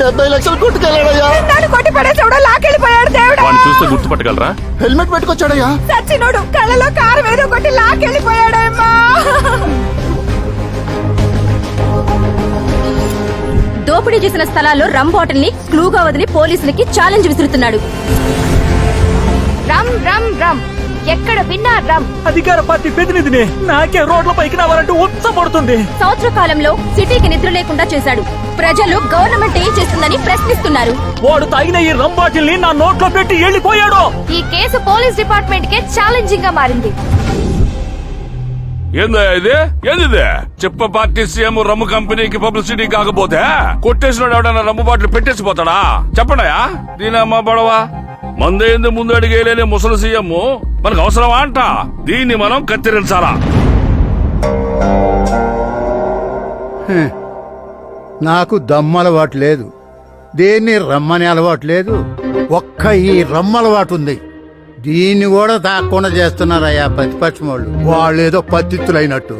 డెబ్బై లక్షలు కొట్టుకెళ్ళాడయ్యా. కొట్టి పడేసాడు లాకెళ్ళిపోయాడు దేవుడా. వాడిని చూస్తే గుర్తుపట్టగలరా? హెల్మెట్ పెట్టుకొచ్చాడయ్యా. సచ్చినోడు కళ్ళలో కారు వేదో కొట్టి లాకెళ్ళిపోయాడమ్మా దోపిడీ చేసిన స్థలాల్లో రమ్ బాటిల్ని క్లూగా వదిలి పోలీసులకి ఛాలెంజ్ విసురుతున్నాడు. రమ్ రమ్ రమ్ ఎక్కడ విన్నా రమ్? అధికార పార్టీ ప్రతినిధిని నాకే రోడ్ల పైకి రావాలంటూ ఉత్సపడుతుంది. సంవత్సర కాలంలో సిటీకి నిద్ర లేకుండా చేశాడు. ప్రజలు గవర్నమెంట్ ఏం చేస్తుందని ప్రశ్నిస్తున్నారు. వాడు తాగిన ఈ రంబాటిల్ని నా నోట్లో పెట్టి వెళ్ళిపోయాడు ఈ కేసు పోలీస్ డిపార్ట్మెంట్ కే ఛాలెంజింగ్గా మారింది. ఏందా ఇది? ఏంది ఇది? చెప్ప పార్టీ సీఎం రమ్ము కంపెనీకి పబ్లిసిటీ కాకపోతే ఎవడన్నా రమ్ము బాటిల్ పెట్టేసి పోతాడా చెప్పండియా దీనమ్మ బడవా. మందేంది ముందు అడిగేలేని ముసలి సీఎం? మనకు అవసరమా అంట? దీన్ని మనం కత్తిరించాలా? నాకు దమ్ము అలవాటు లేదు. దేన్ని రమ్మని అలవాటు లేదు? ఒక్క ఈ రమ్మలవాటు ఉంది. దీన్ని కూడా తాకుండా చేస్తున్నారయ్యా ప్రతిపక్షం వాళ్ళు వాళ్ళు ఏదో పత్తిత్తులైనట్టు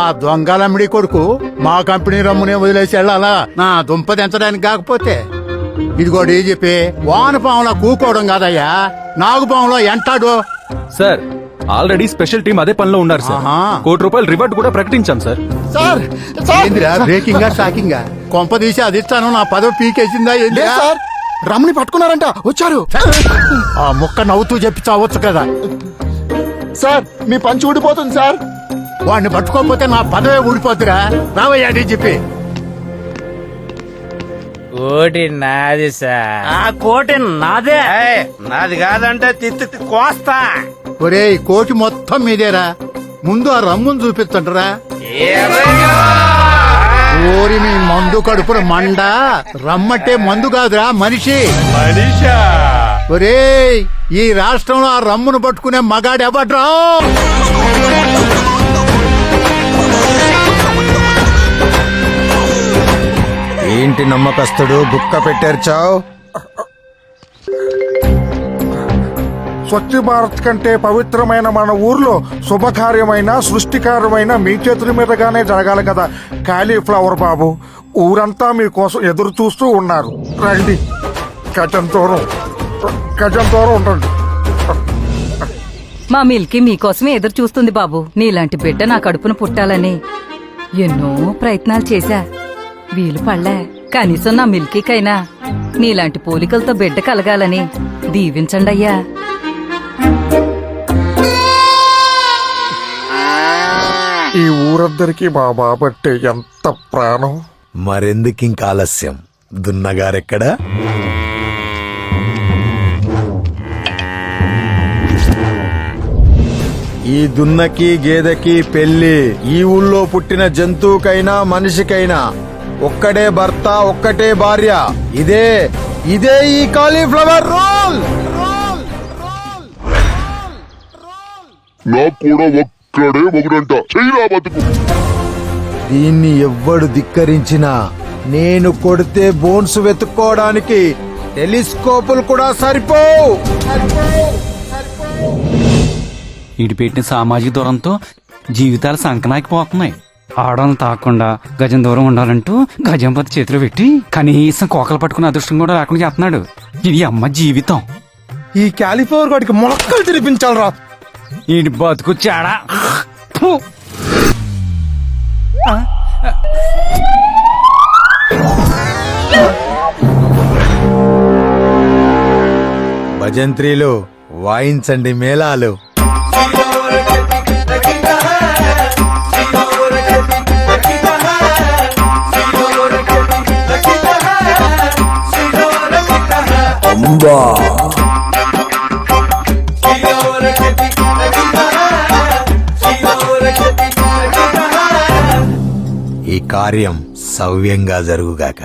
ఆ దొంగలమ్మిడి కొడుకు మా కంపెనీ రమ్మునే వదిలేసి వెళ్ళాలా? నా దుంప దించడానికి కాకపోతే. ఇదిగో చెప్పి వానపాములా కూకోవడం కాదయ్యా. నాగుపాములో ఎంటాడు సార్ ఆల్రెడీ స్పెషల్ టీం అదే పనిలో ఉన్నారు సార్. కోటి రూపాయలు రివార్డ్ కూడా ప్రకటించాం సార్. సార్ బ్రేకింగా షాకింగా కొంప తీసి అది ఇస్తాను నా పదవి పీకేసిందా లేదు సార్. రమ్మని పట్టుకున్నారంట వచ్చారు. ఆ ముక్క నవ్వుతూ చెప్పి చావచ్చు కదా. సార్ మీ పంచి ఊడిపోతుంది సార్. వాడిని పట్టుకోకపోతే నా పదవే ఊడిపోతురా రావయ్యా చెప్పి. కోటి నాది సార్. ఆ కోటి నాదే. నాది కాదంటే తిత్తి కోస్తా. ఒరేయ్ కోటి మొత్తం మీదేరా. ముందు ఆ రమ్మును చూపిస్తుంటరా? ఓరి మీ మందు కడుపున మండ. రమ్మంటే మందు కాదురా మనిషి. మనిషా? ఒరేయ్ ఈ రాష్ట్రంలో ఆ రమ్మును పట్టుకునే మగాడు ఏంటి నమ్మకస్తుడు గుక్క పెట్టారు చావ్ స్వచ్ఛ భారత్ కంటే పవిత్రమైన మన ఊర్లో శుభకార్యమైన సృష్టికార్యమైన మీ చేతుల మీదుగానే జరగాలి కదా. కాలీఫ్లవర్ బాబు ఊరంతా మీకోసం ఎదురు చూస్తూ ఉన్నారు. రండి. గజం దూరం గజం దూరం ఉండండి. మా మిల్కీ మీకోసమే ఎదురు చూస్తుంది బాబు. నీలాంటి బిడ్డ నా కడుపున పుట్టాలని. ఎన్నో ప్రయత్నాలు చేశా. వీలు పడలే. కనీసం నా మిల్కీకైనా. నీలాంటి పోలికలతో బిడ్డ కలగాలని దీవించండి అయ్యా. ఈ ఊరందరికీ మా బాబట్టే ఎంత ప్రాణం. మరెందుకింక ఆలస్యం? దున్నగారెక్కడ? ఈ దున్నకి గేదెకి పెళ్ళి ఈ ఊళ్ళో పుట్టిన జంతువుకైనా మనిషికైనా ఒక్కడే భర్త ఒక్కటే భార్య. ఇదే ఇదే ఈ కాలీఫ్లవర్ రూల్! నాకు కూడా ఒక్కడే మొగుడంట. చెయ్యిరా బతుకు. దీన్ని ఎవ్వడు ధిక్కరించినా నేను కొడితే బోన్స్ వెతుక్కోవడానికి టెలిస్కోపులు కూడా సరిపోవు ఇటు పెట్టిన సామాజిక దూరంతో జీవితాలు సంకనాకిపోతున్నాయి. ఆడవాళ్ళని తాకుండా గజం దూరం ఉండాలంటూ గజం పది చేతిలో పెట్టి కనీసం కోకలు పట్టుకునే అదృష్టం కూడా లేకుండా చేస్తున్నాడు. ఇది అమ్మ జీవితం. ఈ కాలిఫ్లవర్ వాడికి మొలక్కలు తినిపించాలరా. ఈ బతుకు చాడా. భజంత్రీలు వాయించండి మేళాలు. ఈ కార్యం సవ్యంగా జరుగుగాక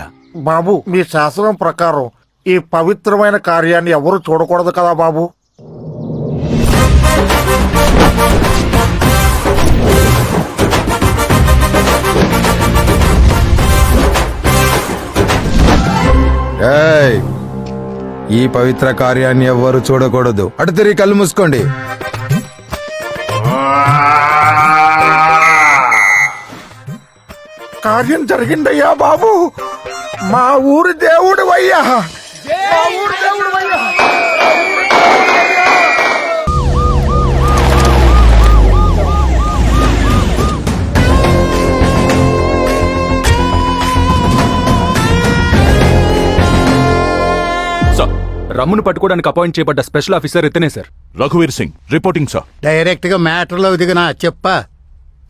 బాబు మీ శాసనం ప్రకారం ఈ పవిత్రమైన కార్యాన్ని ఎవరు చూడకూడదు కదా బాబు ఏయ్! ఈ పవిత్ర కార్యాన్ని ఎవ్వరు చూడకూడదు. అటు తిరిగి కళ్ళు మూసుకోండి. కార్యం జరిగిందయ్యా బాబు. మా ఊరి దేవుడు అయ్యా. మా ఊరి దేవుడు రమ్మును పట్టుకోవడానికి అపాయింట్ చేయబడ్డ స్పెషల్ ఆఫీసర్ ఇతనే సార్ రఘువీర్ సింగ్ రిపోర్టింగ్ సార్ డైరెక్ట్గా మ్యాటర్లో దిగినా చెప్పా.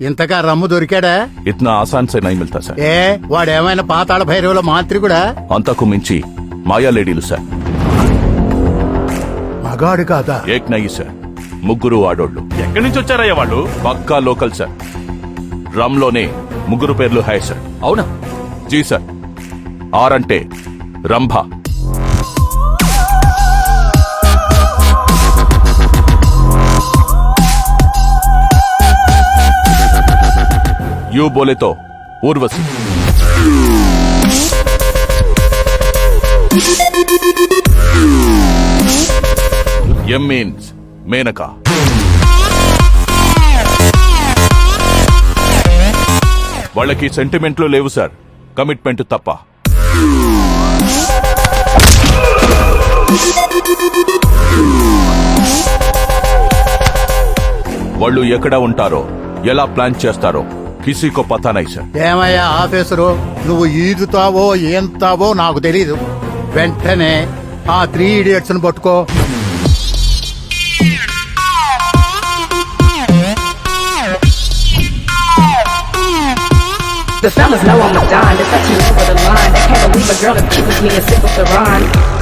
ఇంతగా రమ్ము దొరికాడా? ఇతనా ఆసాన్ సే నై మిల్తా సార్ ఏ వాడేమైనా పాతాళ భైరవుల మాత్రి కూడా? అంతకు మించి మాయా లేడీలు సార్ మగాడు కాదా? ఏక్ నయ్యి సార్ ముగ్గురు ఆడోళ్ళు. ఎక్కడి నుంచి వచ్చారయ్యా వాళ్ళు? పక్కా లోకల్ సార్ రమ్లోనే ముగ్గురు పేర్లు హాయ్ సార్ అవునా? జీ సార్ ఆర్ అంటే రంభ. యూ బోలేతో ఊర్వశి. M means Menaka. వాళ్ళకి సెంటిమెంట్లు లేవు సార్. కమిట్మెంట్ తప్ప. వాళ్ళు ఎక్కడ ఉంటారో ఎలా ప్లాన్ చేస్తారో. కిసీకో పతా నై సార్ ఏమయ్యా ఆఫీసరు నువ్వు ఈదుతావో ఏంతావో నాకు తెలీదు వెంటనే ఆ త్రీ ఇడియట్స్ను పట్టుకో The fellas know I'm a dime, it's touching me with a line. They can't believe a girl that kisses me and sip with the rhyme.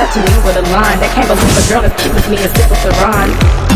Touching me with a line. They can't believe a girl that with me and sip with the rhyme.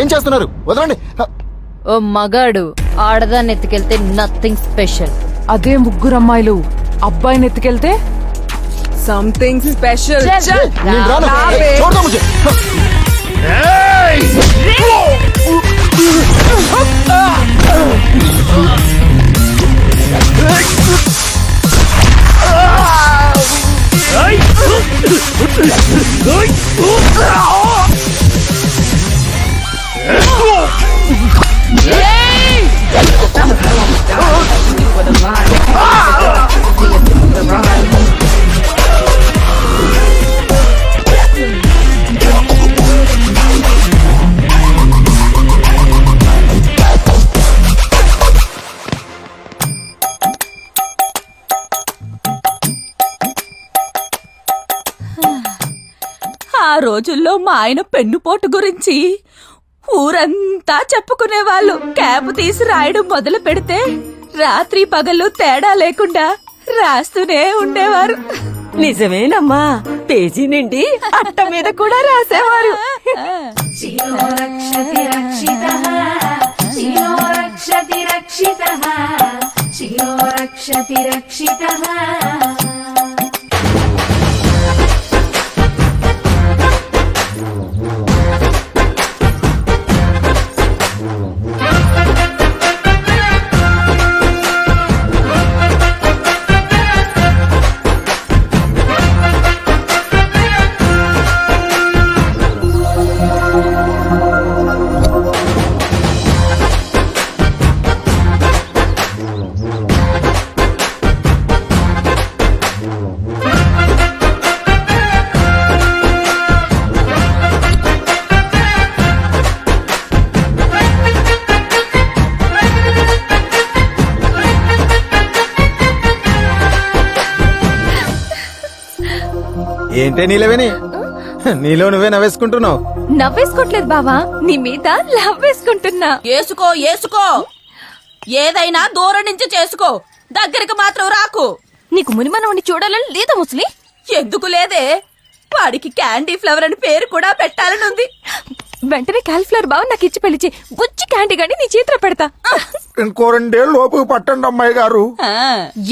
ఏ చేస్తున్నారు? వదలండి. ఓ మగాడు ఆడదాన్ని ఎత్తుకెళ్తే nothing special అదే ముగ్గురు అమ్మాయిలు అబ్బాయిని ఎత్తుకెళ్తే something special నేను రాను. ఆ రోజుల్లో మా ఆయన పెన్నుపోటు గురించి ఊరంతా చెప్పుకునేవాళ్ళు. క్యాప్ తీసి రాయడం మొదలు పెడితే రాత్రి పగలు తేడా లేకుండా రాస్తూనే ఉండేవారు. నిజమేనమ్మా పేజీ నిండి అట్ట మీద కూడా రాసేవారు. ఏంటే నీలవేని? నీలో నువ్వే నవ్వేసుకుంటున్నావు. నవ్వేసుకోవట్లేదు బావా. నీ మీద లవ్ వేసుకుంటున్నా. ఏసుకో ఏసుకో. ఏదైనా దూరం నుంచి చేసుకో. దగ్గరికి మాత్రం రాకు. నీకు మునిమనవని చూడాలని లేదా ముసలి? ఎందుకు లేదే? వాడికి క్యాండీ ఫ్లవర్ అని పేరు కూడా పెట్టాలనుంది వెంటనే క్యాలిఫ్లవర్ బావ నాకు ఇచ్చి పెళ్ళి చేయి. బుజ్జి క్యాండీ గాని నీ చేతిలో పెడతా. ఇంకో రెండేళ్ళు లోపు పట్టండి అమ్మాయి గారు.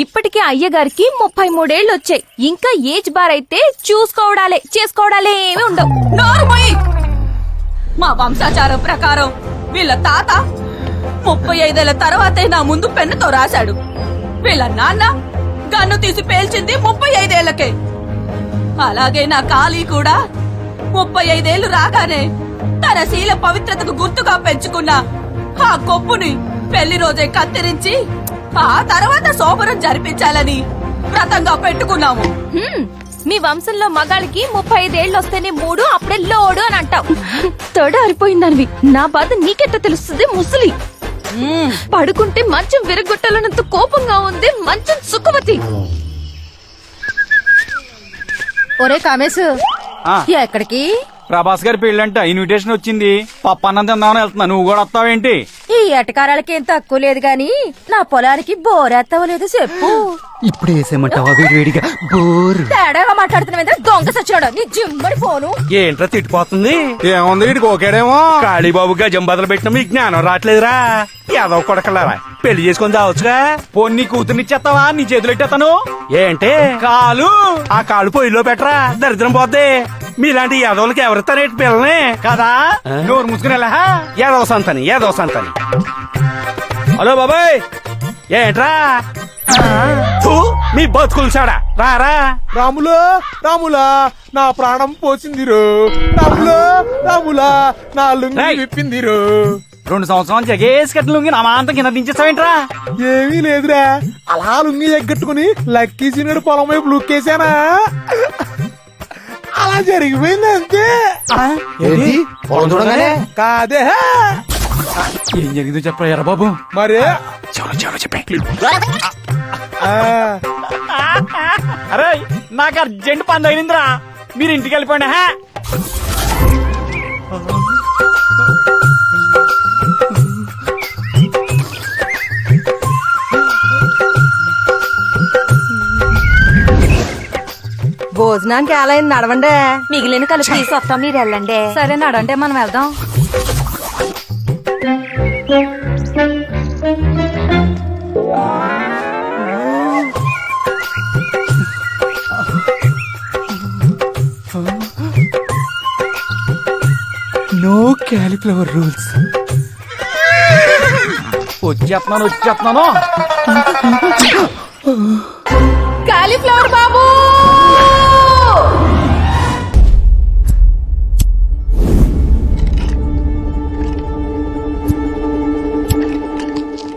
ఇప్పటికే అయ్యగారికి ముప్పై మూడేళ్ళు వచ్చాయి. ఇంకా ఏజ్ బార్ అయితే చూసుకోవడాలే చేసుకోవడాలే ఏమి ఉండవు. నోరుమోయ్ మా వంశాచారం ప్రకారం వీళ్ళ తాత ముప్పై ఐదేళ్ళ తర్వాతే నా ముందు పెన్నుతో రాశాడు. వీళ్ళ నాన్న గన్ను తీసి పేల్చింది ముప్పై ఐదేళ్ళకే. అలాగే నా కాళీ కూడా ముప్పై ఐదేళ్ళు రాగానే తన శీల పవిత్రతకు గుర్తుగా పెంచుకున్న ఆ కొప్పుని పెళ్ళి రోజే కత్తిరించి ఆ తర్వాత సోమరం జరిపించాలని వ్రతంగా పెట్టుకున్నాము. మీ వంశంలో మగాళ్ళకి ముప్పై ఐదేళ్ళు వస్తేనే మూడు అప్పుడే లోడు అని అంటావు. తొడ అరిపోయిందనివి నా బాధ నీకెట్ట తెలుస్తుంది ముసలి? పడుకుంటే మంచం విరగొట్టాలన్నంత కోపంగా ఉంది మంచం సుఖవతి. ఒరే కామేశ్. ఎక్కడికి? ప్రభాస్ గారి పెళ్ళంట ఇన్విటేషన్ వచ్చింది. పప్పన్నం తిందామని వెళ్తున్నా. నువ్వు కూడా వస్తావేంటి? ఈ ఎటకారాలకి ఏం తక్కువ లేదు గాని నా పొలానికి బోరేస్తావో లేదో చెప్పు. ఇప్పుడు వేసేయమంటావా? వేడివేడిగా బోర్. తేడాగా మాట్లాడుతున్నా దొంగ సచ్చినాడు. నీ జిమ్మడి ఫోను. ఏంట్రా తిట్టిపోతుంది? ఏముంది? వీడికి ఓకేడేమో కాళీబాబు గజం బదులు పెట్టిన మీకు జ్ఞానం రావట్లేదురా. ఏదో కొడకలారా. పెళ్ళి చేసుకొని పోనీ కూతురునిచ్చేస్తావా నీ చేతులు ఎట్టేస్తాను? ఏంటి? కాలు. ఆ కాళ్ళు పొయ్యిలో పెట్టరా. దరిద్రం పోద్ది. మీలాంటి యాదవులకి ఎవరిస్తారేంటి పిల్లని? కదా? నోరు మూసుకుని వెళ్ళా? ఏదో సంతని ఏదో సంతని. హలో బాబాయ్! ఏంట్రా? మీ బతుకులు చాడా. రారా రాములా రాములా నా ప్రాణం పోసిందిరు. రాములా రాములా నా లుంగి. విప్పిందిరు. రెండు సంవత్సరాలు జగేసి కట్టిన లుంగి నా మాంతం కింద దించేస్తావేంట్రా? ఏమీ లేదురా. అలా లుంగి ఎగ్గట్టుకుని లక్కీ సీనుడు పొలం వైపు లుక్కేశానా? అలా జరిగిపోయింది అంతే ఏంటి? పొలం చూడగానే? కాదే ఏం జరిగిందో చెప్పరా ఎర్ర బాబు? మరి? ఆ, అరే నాకు అర్జెంట్ పని తగిలిందిరా మీరు ఇంటికి వెళ్ళిపోండి హా? భోజనానికి ఎలా అయింది నడవండి. మిగిలిన కలిపి తీసుకొస్తాం మీరు వెళ్ళండి. సరే నడంటే మనం వెళ్దాం. No cauliflower rules. వచ్చేస్తున్నాను వచ్చేస్తున్నాను. కాలీఫ్లవర్ బాబు!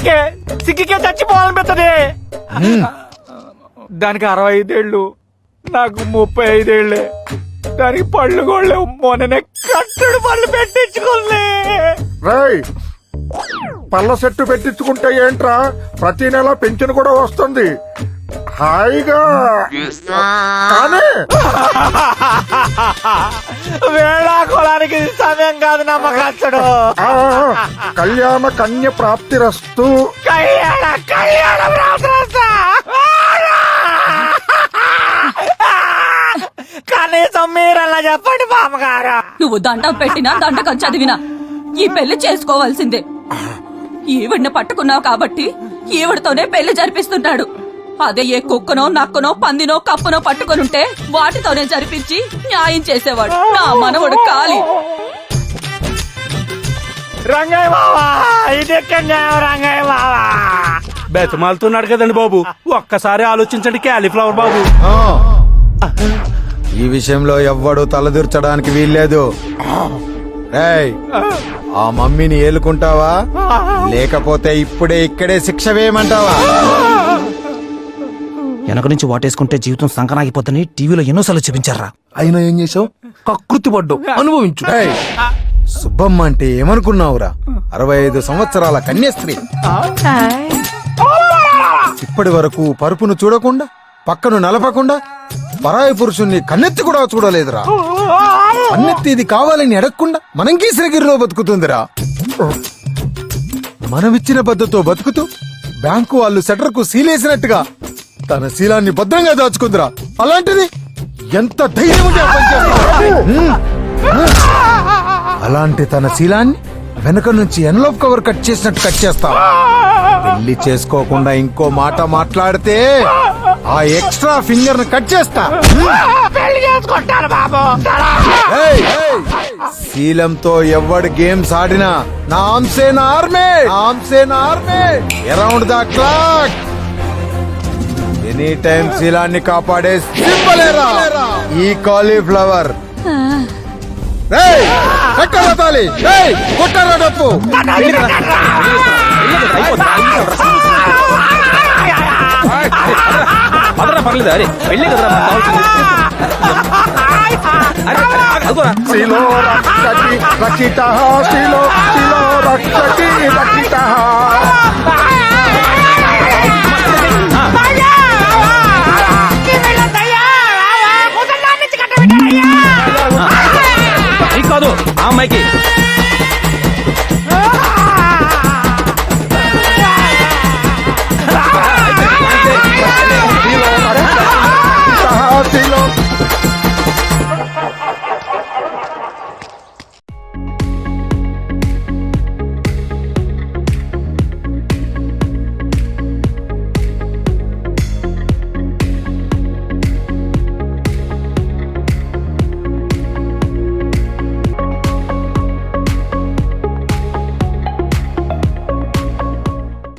సిగ్గుపడకే సిగ్గుకే చచ్చిపోవాలని పెద్దది. దానికి అరవై ఐదేళ్ళు నాకు ముప్పై ఐదేళ్ళే దానికి పళ్ళు కూడా మొన్ననే కట్టడు పళ్ళు పెట్టించుకోలే రేయ్ పళ్ళ సెట్టు పెట్టించుకుంటే ఏంట్రా? ప్రతి నెల పెన్షన్ కూడా వస్తుంది. హాయిగా. కానీ వేళా కులానికి ఇది సమయం కాదు నమ్మకచ్చడు ఆ, కళ్యాణ కన్య ప్రాప్తిరస్తు. కళ్యాణ కళ్యాణ ప్రార్థన కనీసం మీరలా చెప్పండి బామ్మగారు. నువ్వు దండం పెట్టినా దండకం చదివినా ఈ పెళ్ళి చేసుకోవాల్సిందే. ఈవిడ్ని పట్టుకున్నావు కాబట్టి ఈవిడతోనే పెళ్ళి జరిపిస్తున్నాడు. అదే ఏ కుక్కనో నక్కనో పందినో కప్పనో పట్టుకొనుంటే వాటితోనే జరిపించి న్యాయం చేసేవాడు. నా మనవడు కాలి. రంగయ్య బావా ఇది ఎక్కడ న్యాయం రంగయ్య బావా? బెతమాలుతున్నాడు కదండి బాబు. ఒక్కసారి ఆలోచించండి క్యాలీఫ్లవర్ బాబు. ఆ. ఈ విషయంలో ఎవ్వడు తలదూర్చడానికి వీల్లేదు. రేయ్ ఆ మమ్మీని ఏలుకుంటావా? లేకపోతే ఇప్పుడే ఇక్కడే శిక్ష వేయమంటావా? వెనక నుంచి వాటేసుకుంటే జీవితం సంకనాగిపోతుందని టీవీలో ఎన్నోసార్లు చూపించారా. అయినా ఏం చేసావు కకృతి పడ్డావు. అనుభవించు. సుబ్బమ్మ అంటే ఏమనుకున్నావురా? అరవై ఐదు సంవత్సరాల కన్యాస్త్రీ. ఇప్పటి వరకు పరుపును చూడకుండా పక్కను నలపకుండా పరాయి పురుషుణ్ణి కన్నెత్తి కూడా చూడలేదురా. కన్నెత్తి ఇది కావాలని అడగకుండా మనం గీసిరగిరిలో బతుకుతుందిరా. మనమిచ్చిన పద్ధతితో బతుకుతూ బ్యాంకు వాళ్ళు సెటర్కు సీలేసినట్టుగా తన శీలాన్ని భద్రంగా దాచుకుందిరా. అలాంటిది ఎంత ధైర్యం. అలాంటి తన శీలాన్ని వెనక నుంచి ఎన్లోప్ కవర్ కట్ చేసినట్టు కట్ చేస్తావా. పెళ్ళి చేసుకోకుండా ఇంకో మాట మాట్లాడితే ఆ ఎక్స్ట్రా ఫింగర్ని కట్ చేస్తా. శీలంతో ఎవడు గేమ్స్ ఆడినా నా ఆమ్సే నా ఆర్మే నా ఆమ్సే నా ఆర్మే around the clock any time శీలాన్ని కాపాడే సింబలేరా? ఈ కాలీఫ్లవర్. కట్టరా డప్పు పర్లేదు? అరే వెళ్ళే. శిలో రక్షతి రక్షిత శిలో శిలో ఆ అమ్మాయికి.